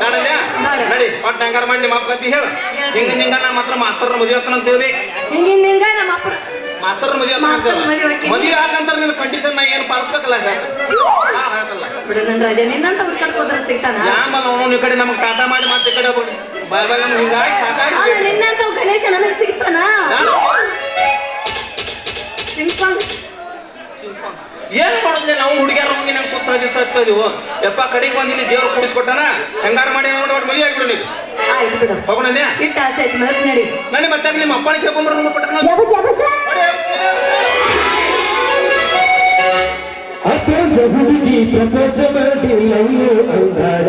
ನಾಡ. ಒಟ್ಟು ಹೆಂಗಾರ ಮಾಡಿ ನಿಮ್ಮ ಅಪ್ಪ ಅಂತ ಹೇಳು. ಹಿಂಗ ನಿಂಗ ನಮ್ಮ ಹತ್ರ ಮಾಸ್ತರ್ ಮದುವೆ ಆಗ್ತಾನ ಅಂತ ಹೇಳಿ. ಹಿಂಗಿಂದ ಹಿಂಗ ನಮ್ಮ ಅಪ್ಪ. ಮಾಸ್ತರ್ ಮದುವೆ ಆಗ್ತಾನ ಅಂತ ಮಾಸ್ತರ್ ಮದುವೆ ಹಾಕಂತಾರ ನಿನ್ನ ಕಂಡೀಷನ್ ನಾ ಏನು ಪಾಲಿಸ್ಬೇಕಲ್ಲ ಬಿಡು ನನ್ನ ರಾಜ ನಿನ್ನಂತ ಹುಡ್ಕಾಡ್ಕೋದ್ರ ಸಿಗ್ತಾನ? ಯಾಂಬ ಅವನು ಈ ಕಡೆ ನಮ್ಗೆ ಟಾಟಾ ಮಾಡಿ ಮತ್ತೆ ಈ ಕಡೆ ಬಾಯ್ ಬಾಯ್ ಹಿಂಗಾಗಿ ಸಾಕಾಗಿ ನಿನ್ನಂತ ಗಣೇಶ ನನಗೆ ಸಿಗ್ತಾನ? ಸಿಂಗ್ಸ್ಕೊಂಡು ಏನ್ ಮಾಡಿದ್ರೆ ನಾವು ಹುಡುಗಿಯರ ಹೋಗಿ ನಮ್ಗೆ ಸುತ್ತ ದಿವಸ ಹಚ್ತಾ ಇದೀವು? ಯಪ್ಪ ಕಡೆಗೆ ಬಂದು ಇಲ್ಲಿ ದೇವ್ರು ಕುಡಿಸ್ಕೊಟ್ಟಾನ? ಹೆಂಗಾರ ಮಾಡಿ ನೋಡಿ ಮದುವೆ ಆಗ್ಬಿಡು ನೀವು ಆಯ್ತು ಬಿಡು. ಹೋಗೋಣ ಇಟ್ಟ ಆಸೆ ಆಯ್ತು ಮನಸ್ ನಡಿ. ನಡಿ ಮತ್ತೆ ನಿಮ್ಮ ಅಪ್ಪನ ನಮ್ಮ ಪಟ್ಟಣ? ಹುಡುಗಿ ಪ್ರಪೋಚ ಮಾಡಿ ಲವ್ ಅಂದಾಡ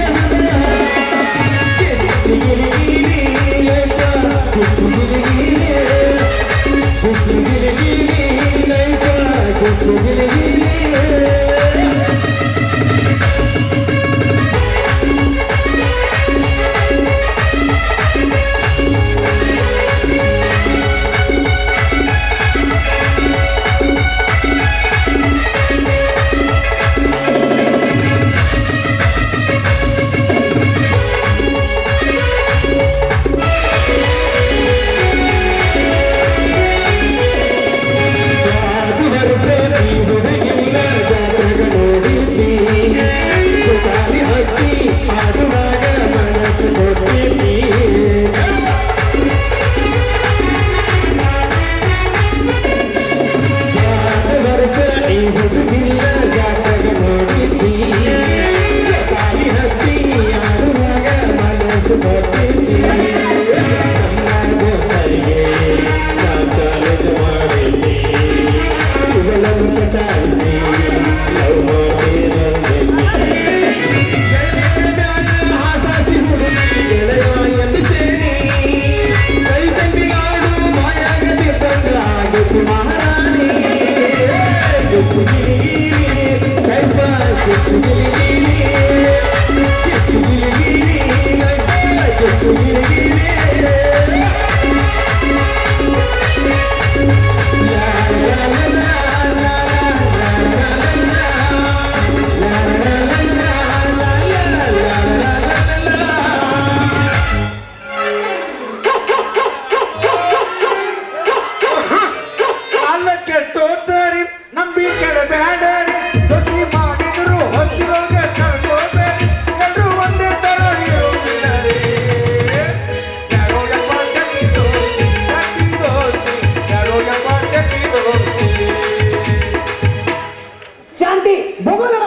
ಶಾಂತಿ ಬೋಗೋದಡ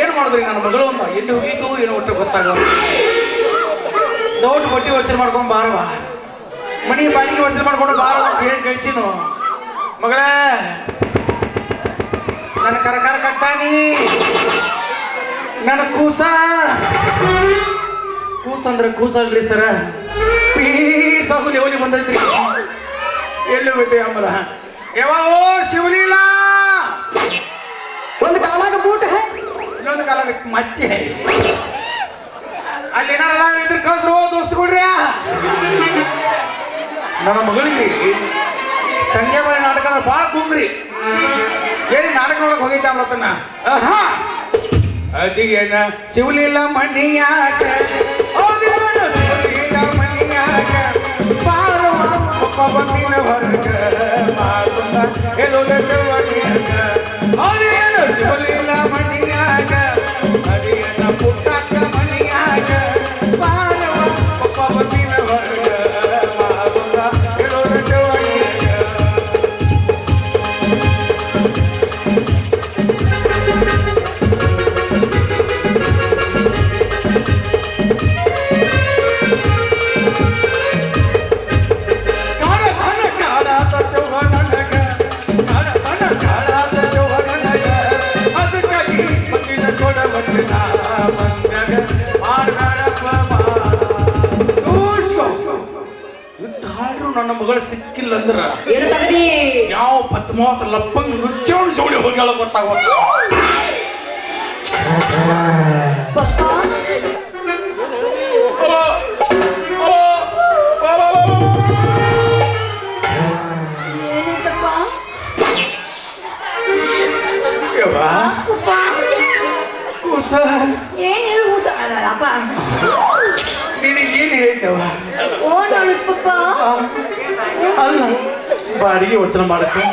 ಏನ್ ಮಾಡಿದ್ರಿ ನನ್ನ ಮಗಳು? ಅಂತ ಎಲ್ಲಿ ಹೋಗಿತು ಏನು ಒಟ್ಟು ಗೊತ್ತಾಗ ದೊಡ್ಡ ಬಟ್ಟಿ ವರ್ಷ ಮಾಡ್ಕೊಂಡ್ ಬಾರವ ಮನಿ ಬಾಯಿಗೆ ವರ್ಷ ಮಾಡ್ಕೊಂಡು ಬಾರವ ಏನ್ ಕಳ್ಸಿನು. ಮಗಳೇ, ನನ್ನ ಕರಕಾರ ಕಟ್ಟಾನಿ ನನ್ನ ಕೂಸ. ಕೂಸ ಅಂದ್ರೆ ಕೂಸ ಅಲ್ರಿ ಸರ. ಪೀಸ್ ಆಗುಲಿ ಬಂದೈತ್ರಿ? ಎಲ್ಲಿ ಹೋಗ್ತಿ ಯಾವ ಓ ಶಿವಲೀಲಾ! ಇನ್ನೊಂದು ಕಾಲ ಮಚ್ಚಿ. ಅಲ್ಲಿ ಏನಾರ ಕಳ್ಸ್ರು, ದೋಸ್ತ ಕೊಡ್ರಿ. ನನ್ನ ಮಗಳಿಗೆ ಸಂಜೆ ಮನೆ ನಾಟಕ ಭಾಳ ಕುಂದ್ರಿ. ಏನಿ ನಾಟಕ ಒಳಗೆ ಹೋಗಿದ್ದೆ ಅವಳತ್ತನ್ನ ಅದಿಗೆ ಶಿವಲಿಲ್ಲ ಮಣಿಯಾಕ ಯಾವ ಪದ್ಮಾವತ ಲಪ್ಪಂಗ್ ನುಚ್ಚೋಡು ಜೋಡಿ ಹೋಗ್ಯಾಳ ಗೊತ್ತಾಗ ಪಪ್ಪ ಏನಿತ್ತಪ್ಪ ಪಪ್ಪ ಕೂಸ ಏನ್ ಹೇಳುವುದು ಅಪ್ಪ ನಿನಗೆ ಏನ್ ಹೇಳ್ತೇವ ಓ ನೋಡು ಪಪ್ಪ ಅಲ್ಲ ಬಾಡಿಗೆ ವಸೂಲು ಮಾಡ್ಕೊಂಡು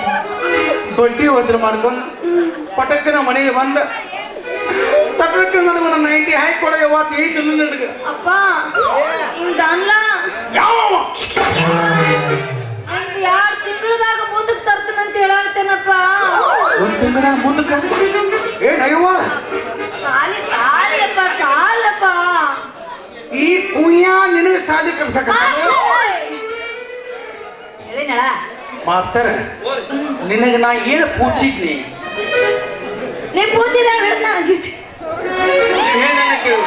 ಬಡ್ಡಿ ವಸೂಲು ಮಾಡ್ಕೊಂಡು ಪಟಕ್ಕನ ಮನೆಗೆ ಬಂದ ತಟಕ್ಕೆ ನನಗೆ ಒಂದು ನೈಂಟಿ ಹಾಕಿ ಕೊಡ ಯಾವತ್ತು ಹೇಳಿಲ್ಲ ನನಗೆ ಅಪ್ಪ ಇವ್ದ ಅಲ್ಲ ಯಾವ ನಂದು ಎರಡು ತಿಂಗಳದಾಗ ಮುಂದಕ್ಕೆ ತರ್ತೀನಂತ ಹೇಳತ್ತೇನಪ್ಪ ಒಂದು ತಿಂಗಳ ಮುಂದಕ್ಕೆ ಏನ್ ಅಯ್ಯವ್ವ ಸಾಲಿ ಸಾಲಿ ಅಪ್ಪ ಸಾಲಪ್ಪ ಈ ಕುಯ್ಯ ನಿನಗೆ ಸಾಲಿ ಕಲ್ಸಕ ಹೇಳಿನಳ ಮಾಸ್ತರ್ ನಿನಗೆ ನಾ ಏನು ಪೂಜಿದ್ನಿ ನೀ ಪೂಜಿದ ಹಿಡ್ದ ಆಗಿತ್ತು ಏನನ್ನ ಕೇಳು?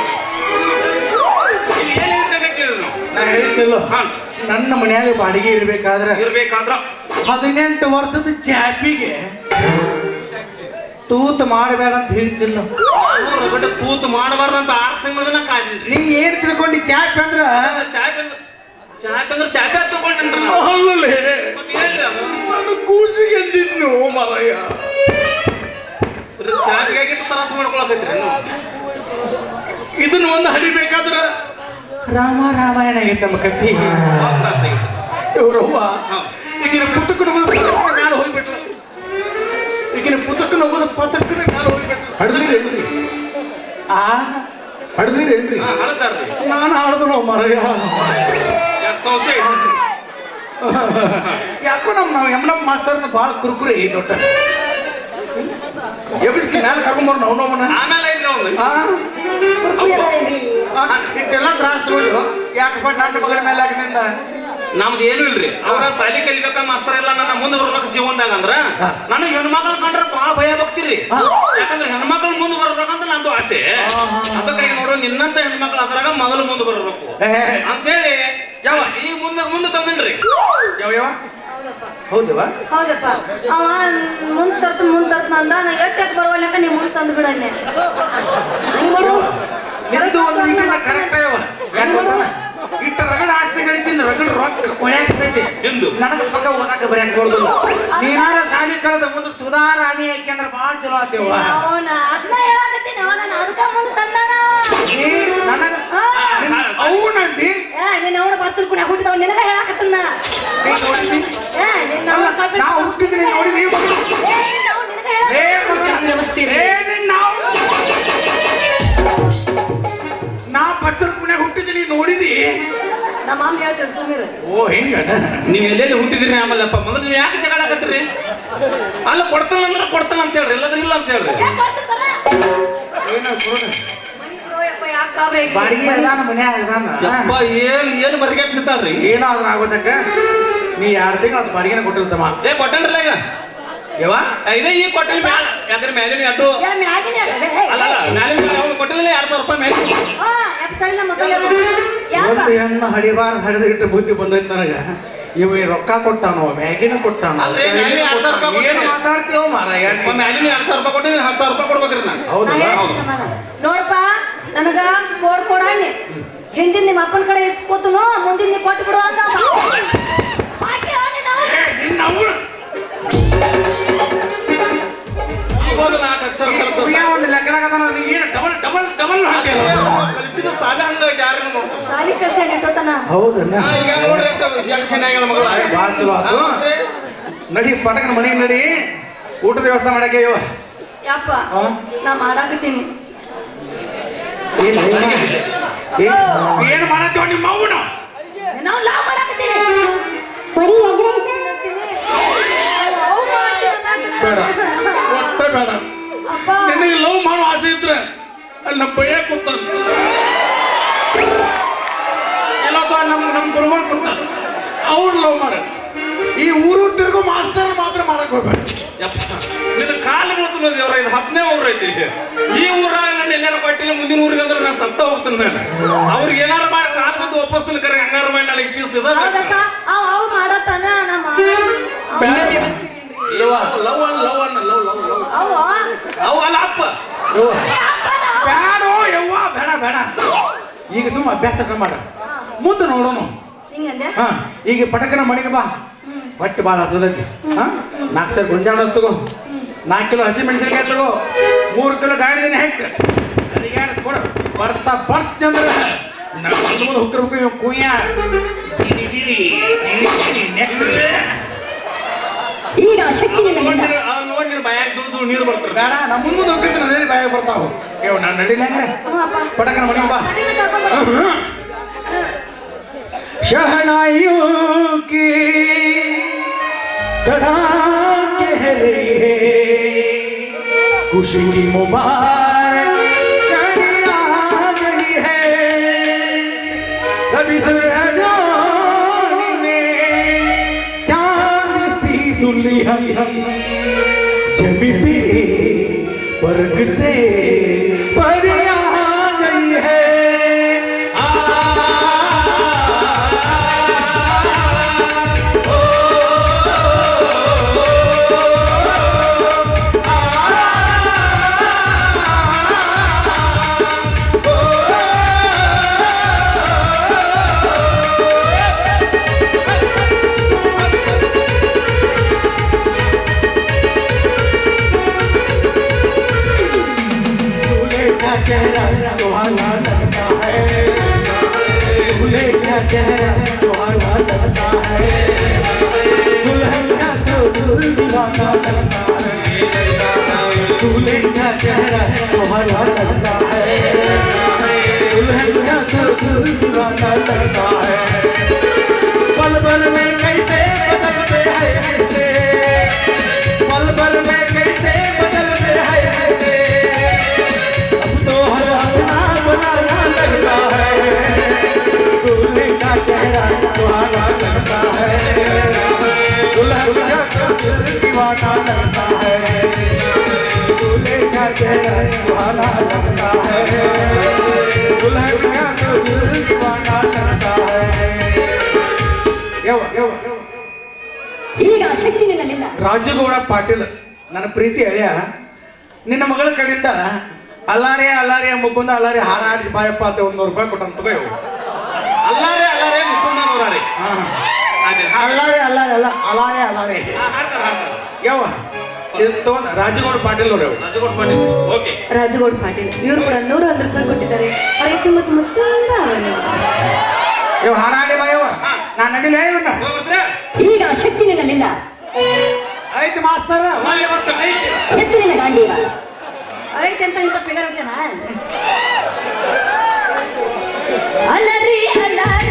ಏನ್ ಹೇಳ್ತೇವೆ ಕೇಳು ನಾವು ನಾ ಹೇಳ್ತಿಲ್ಲ. ಹಾ. ನನ್ನ ಮನ್ಯಾಗ ಬಾಡಿಗೆ ಇರ್ಬೇಕಾದ್ರೆ ಇರ್ಬೇಕಾದ್ರ? ಹದಿನೆಂಟು ವರ್ಷದ ಚಾಪಿಗೆ ತೂತ್ ಮಾಡಬೇಡ ಅಂತ ಹೇಳ್ತಿಲ್ಲ. ತೂತ್ ಮಾಡಬಾರ್ದು ತೂತು ಮಾಡಬಾರ್ದಂತ ಆರು ತಿಂಗಳನ್ನ ಕಾದಿನ್ರಿ ನೀ ಏನ್ ತಿಳ್ಕೊಂಡಿ ಚಾಪ್ ಅಂದ್ರ? ಚಾಯ್ ಅಂದ್ರೆ ಚಾಪ್ ಚಾಯ್ ಬ್ಯಾಗ್ ತಗೊಂಡ್ರಿ ಅಲ್ಲೇ ಮತ್ತೆ ಏನ್ರಿ ಅದು ನಾನು ಕೂಸಿಗೆ ಅಂದಿದ್ನು ಮರಯ್ಯ ಚಾಯ್ಗಾಗಿ ತರಾಸು ಮಾಡ್ಕೊಳಕೈತ್ರಿ ಇದನ್ನ ಒಂದು ಹರಿಬೇಕಾದ್ರ ರಾಮ ರಾಮಾಯಣ ಆಗೈತೆ ನಮ್ಮ ಕಥೆ ಇವ್ರವ್ವ ಈಗಿನ ಪುಸ್ತಕನ ಕಾಲು ಹೋಗ್ಬಿಟ್ಲ. ಈಗಿನ ಪುಸ್ತಕನ ಹೋಗೋದು ಪತಕ್ಕನ ಕಾಲು ಹೋಗ್ಬಿಟ್ಲ. ಹಡ್ದಿರೇನ್ರಿ ಆ? ಹಡ್ದಿರೇನ್ರಿ ನಾನು ಆಡಿದ್ರು ಮರಯ್ಯ ಯಾಕೆ ಸಂಶಯ ಯಾಕೋ ನಮ್ಮ ನಾವು ಯಮನಪ್ಪ ಮಾಸ್ತರ್ನ ಭಾಳ ಕುರುಕುರಿ ದೊಡ್ಡ. ಎಬ್ಬಿಸ್ಕಿ ಮ್ಯಾಲ ಕರ್ಕೊಂಬರ್ ನಾವು ನೋವನ ಆಮೇಲೆ ಇಷ್ಟೆಲ್ಲ ತ್ರಾಸ ಯಾಕಪ್ಪ ನನ್ನ ಮಗಳ ಮೇಲೆ ಹಾಕಿನಿಂದ ನಮ್ದು ಏನು ಇಲ್ರಿ. ಅವ್ರ ಸಾಲಿ ಕಲಿಬೇಕ ಮಾಸ್ತರ್ ಎಲ್ಲ ನನ್ನ ಮುಂದೆ ಬರ್ಬೇಕು ಜೀವನದಾಗ ಅಂದ್ರ ನನ್ನ ನನಗೆ ಹೆಣ್ಮಕ್ಳು ಕಂಡ್ರೆ ಬಹಳ ಭಯ ಬಗ್ತಿರಿ. ಯಾಕಂದ್ರೆ ಹೆಣ್ಮಕ್ಳು ಮುಂದೆ ಬರ್ಬೇಕಂತ ನಂದು ಆಸೆ. ಅದಕ್ಕಾಗಿ ನೋಡು ನಿನ್ನಂತ ಹೆಣ್ಮಕ್ಳು ಅದ್ರಾಗ ಮೊದಲು ಮುಂದೆ ಬರಬೇಕು. ಅಂತೇಳಿ ಯಾವ ಈ ಮುಂದೆ ಮುಂದೆ ತಂದನ್ರಿ. ಯಾವ ಯಾವ? ಹೌದಪ್ಪ. ಹೌದವಾ? ಹೌದಪ್ಪ. ಅವ ಮುಂದ್ ತರ್ತ ಮುಂದ್ ತರ್ತ ಅಂದ ನಾ ಎಟ್ಟಕ್ಕೆ ಬರುವಲ್ಲಕ ನೀ ಮುಂದ್ ತಂದು ಒಂದು ಕರೆಕ್ಟ್ ರಗಡ ರೊಕ್ಕ ಕೊಯಾಕ್ತೈತಿ ಎಂದು? ನನಗೆ ಪಕ್ಕ ಓದಾಕ ಬರೆಯಕ್ ಬರೋದಿಲ್ಲ ನೀನಾರ ಸಾಲಿ ಕಳೆದ ಮುಂದೆ ಸುಧಾರಾಣಿ ಯಾಕೆಂದ್ರೆ ಚಲೋ ಆತೇವ ಅದಕ್ಕ ಮುಂದೆ ತಂದಾನ ನೀ ನನಗ ಹಾ. ಅವನಂದಿ? ಏ ನೀನ್ ನಮ್ಮ ಮಾಮ ಸುಮ್ಮನೆ ಓ ಹಿಂಗ? ನೀವ್ ಎಲ್ಲೆಲ್ಲಿ ಹುಟ್ಟಿದ್ರಿ ಆಮೇಲೆಪ್ಪ? ಮೊದಲು ನೀವು ಯಾಕೆ ಜಗಳ ಆಗತ್ರಿ ಅಲ್ಲ ಕೊಡ್ತಾನ ಅಂದ್ರೆ ಕೊಡ್ತಾನ ಅಂತ ಹೇಳ್ರಿ ಇಲ್ಲದ್ರೆ ಇಲ್ಲ ಅಂತ ಹೇಳ್ರಿ. ಏನ ಈಗ? ಬಾಡಿಗೆ ಅದಾನ ಮನ್ಯಾಗ ಅದಾನ? ಯಪ್ಪ ಏನ್ ಏನ್ ಮರಿಗೆಟ್ ನಿಂತಾಳ್ರಿ ಏನಾದ್ರೂ ಆಗೋದಕ್ಕ ನೀ ಎರಡು ತಿಂಗಳು ಅದು ಬಾಡಿಗೆನ ಕೊಟ್ಟಿರ್ತಮ್ಮ ಏ ಈಗ? ಯವ್ವ? ಇದೇ ಈ ಕೊಟ್ಟಲ್ ಮ್ಯಾಲ. ಯಾಕಂದ್ರೆ ಮ್ಯಾಲಿನ ಅಡ್ಡು ಅಲ್ಲ ಅಲ್ಲ ಮ್ಯಾಲಿನ ಮ್ಯಾಲ ಅವ್ನು ಕೊಟ್ಟಿಲ್ಲ ಎರಡ್ ಸಾವಿರ ರೂಪಾಯಿ ಮ್ಯಾಲ ಒಂದು ಹೆಣ್ಣು ಹಡಿಬಾರ್ದು ಹಡಿದ ಇಟ್ಟು ಬುದ್ಧಿ ಬಂದೈತೆ ನನಗ. ಇವ ರೊಕ್ಕ ಕೊಟ್ಟಾನೋ ಮ್ಯಾಗಿನ ಕೊಟ್ಟಾನೋ ಏನು. ಮಾತಾಡ್ತೀವೋ ಮಾರಾಯ ಮ್ಯಾಲಿನ ಎರಡ್ ಸಾವಿರ ರೂಪಾಯಿ ಕೊಟ್ಟಿನಿ ಹತ್ತು ಸಾವಿರ ರೂಪಾಯಿ ಕೊಡ್ಬೇಕ್ರಿ ನಾನು ನಾ ಹೌದಲ್ಲ ಹೇಳ್ತೀನಿ ನೋಡಪ್ಪ ನನಗ ಕೋಡ್ ಕೊಡಾನಿ ಹಿಂದಿನ ನಿಮ್ಮ ಅಪ್ಪನ ಕಡೆ ಇಸ್ಕೋತನು ಮುಂದಿನ ನೀವು ಕೊಟ್ಟು ಬಿಡು ಅಂತ. ಹೋಗಿ ನಾಲ್ಕು ಅಕ್ಷರ ಕಲ್ತು ಒಂದು ಏನು ಡಬಲ್ ಡಬಲ್ ಡಬಲ್ ಕಲಿಸಿದ ಸಾಲ ಹಂಗ ಯಾರು ನೋಡ್ತಾರೆ ಸಾಲಿ ಕಲ್ಸಿ ಇಟ್ಟೋತನ. ಹೌದಣ್ಣ ಹಾ, ಈಗ ನೋಡ್ರಿ ಅಂತ ವಿಷಯ ಚೆನ್ನಾಗಿಲ್ಲ ಮಗಳು ಭಾಳ ಚಲೋ ಆತು ನಡಿ ಪಟಕನ ಮನೆ ನಡಿ. ಊಟದ ವ್ಯವಸ್ಥೆ ಮಾಡಕ್ಕೆ ಇವ. ಯಪ್ಪ? ನಾ ಮಾಡಾಕತ್ತೀನಿ. ಏನು ಏನು ಮಾಡತ್ತೀವ ನಿಮ್ಮ ಅವ್ನ ನಾವು ಮಾಡಾಕತ್ತೀನಿ. ಬರೀ. ಲವ್ ಬೇಡ. ನಿನಗೆ ಲವ್ ಮಾಡೋ ಆಸೆ ಇದ್ರೆ ಅಲ್ಲಿ ನಮ್ಮ ಭಯ ಕೂತಾನ. ಇಲ್ಲಪ್ಪ ನಮ್ಮ ನಮ್ಮ ಗುರುಗಳು ಕೂತಾನ ಅವ್ರು ಲವ್ ಮಾಡ ಈ ಊರು ತಿರುಗು ಮಾಸ್ತರ್ ಮಾತ್ರ ಮಾಡಕ್ ಹೋಗ್ಬೇಡ. ನಿನ್ನ ಕಾಲು ಬೀಳ್ತಾನ ದೇವ್ರ ಇದು ಹತ್ತನೇ ಊರು ಐತಿ. ಈ ಊರಾಗ ನಾನು ಎಲ್ಲಾರು ಕೊಟ್ಟಿಲ್ಲ ಮುಂದಿನ ಊರಿಗೆ ಅಂದ್ರೆ ನಾನು ಸತ್ತ ಹೋಗ್ತೀನಿ ನಾನು. ಅವ್ರಿಗೆ ಏನಾರು ಮಾಡಿ ಕಾಲು ಬಂದು ವಾಪಸ್ ಕರೆ ಹಂಗಾರ ಮಾಡಿ ನನಗೆ ಪೀಸ್ ಲವ್ ಲವ್ ಲವ್ ಬೇಡ ಬೇಡ. ಈಗ ಸುಮ್ಮ ಅಭ್ಯಾಸ ಮಾಡ. ಮುಂದೆ ನೋಡೋಣ ಹಾ ಈಗ ಪಟಕನ ಮಣಿಗೆ ಬಾ. ಬಟ್ ಭಾಳ ಹಸದಕ್ಕೆ ಹಾ ನಾಲ್ಕು ಸಾವಿರ ಗುಂಜಾಣ ತಗೋ ನಾಲ್ಕು ಕಿಲೋ ಹಸಿ ಮೆಣಸಿನಕಾಯಿ ತಗೋ ಮೂರು ಕಿಲೋ ಗಾಡಿ ಹೆಕ್ ಅದಿಗೆ ಕೊಡು. ಬರ್ತಾ ಬರ್ತಂದ್ರೆ ನಮ್ಮ ಮುಂದೆ ಹುಕ್ಕರ್ಬೇಕು ಕುಯ್ಯ. ನೆಕ್ ಗಿರಿ ಗಿರಿ ಗಿರಿ ನೆಕ್ಸ್ಟ್ ಈಗ ಶಕ್ತಿ ನಿನ್ನಲ್ಲಿಲ್ಲ ನೋಡಿ ನೀನು ಬಾಯಾಗ ದುಡ್ದು ನೀರು ಬರ್ತಾರೆ ಬೇಡ ನಮ್ಮ ಮುಂದೆ ಮುಂದೆ ಹೋಗ್ತಿರ್ತೀನಿ ಅದೇ ಬಾಯಾಗ ಬರ್ತಾವು ಏವ್ ನಾನು ನಡಿಲ್ಲ ಹಂಗೆ ಹ್ಞೂ ಅಪ್ಪ ಪಟಕನ ಮನೆಗೆ ಬಾ ಮನೆಗೆ ಕರ್ಕೊಂಡ್ ಬಾ. शहनाइयों की सदा कह रही है खुशी की मुबारक जमी पे वर्ग से परी चेहरा सुहाना लगता है का चेहरा सुहाना लगता है दुल्हन का तो दिल लगता है दूल्हे का चेहरा सुहाना लगता है दुल्हन का तो लगता है ಈಗ ಶಕ್ತಿ ನಿನ್ನಲ್ಲಿಲ್ಲ ರಾಜಗೌಡ ಪಾಟೀಲ್ ನನ್ನ ಪ್ರೀತಿ ಅಳಿಯ ನಿನ್ನ ಮಗಳ ಕಡೆಯಿಂದ ಅಲ್ಲಾರೆ ಅಲ್ಲಾರೆ ಮುಕುಂದ ಅಲ್ಲಾರೆ ಹಾರಾಡಿಸಿ ಬಾಯಪ್ಪ ಅಂತ ಒಂದು ನೂರು ರೂಪಾಯಿ ಕೊಟ್ಟಂತ. ಅಲ್ಲಾರೆ ಅಲ್ಲಾರೆ ಮುಕುಂದ ನೂರಾರಿ ಹಾ. ಅಲ್ಲಾರೆ ಅಲ್ಲಾರೆ ಅಲ್ಲ ಅಲಾರೆ ಅಲಾರೆ ಯಾವ ಹಾಡ್ತಾರೆ ಯವ್ವ ಇದು ತಗೊಂಡ್ ರಾಜಗೌಡ ಪಾಟೀಲ್ ಅವ್ರು. ಇವು. ಓಕೆ. ರಾಜಗೌಡ ಪಾಟೀಲ್. ಇವರು ಕೂಡ ನೂರ ಒಂದು ರೂಪಾಯಿ ಕೊಟ್ಟಿದ್ದಾರೆ. ಅವರಿಗೆ ತುಂಬ ತುಂಬ ತುಂಬ ಇವ್ ಹಾರಾಡಿ ಬಾಯವ್ವ ನಾನು ನಡಿಲ್ಲ ಇವನ್ನ ಈಗ ಶಕ್ತಿ ನಿನ್ನಲ್ಲಿಲ್ಲ ಆಯ್ತು ಮಾಸ್ತರ. ಐತಿ. ಹೆಚ್ಚು ನಿನ್ನ ಗಾಂಧಿ ಐತೆ ಅಂತ ಇಂಥ ಫಿಗರ್ ಅಲ್ಲರಿ ಅಲ್ಲರಿ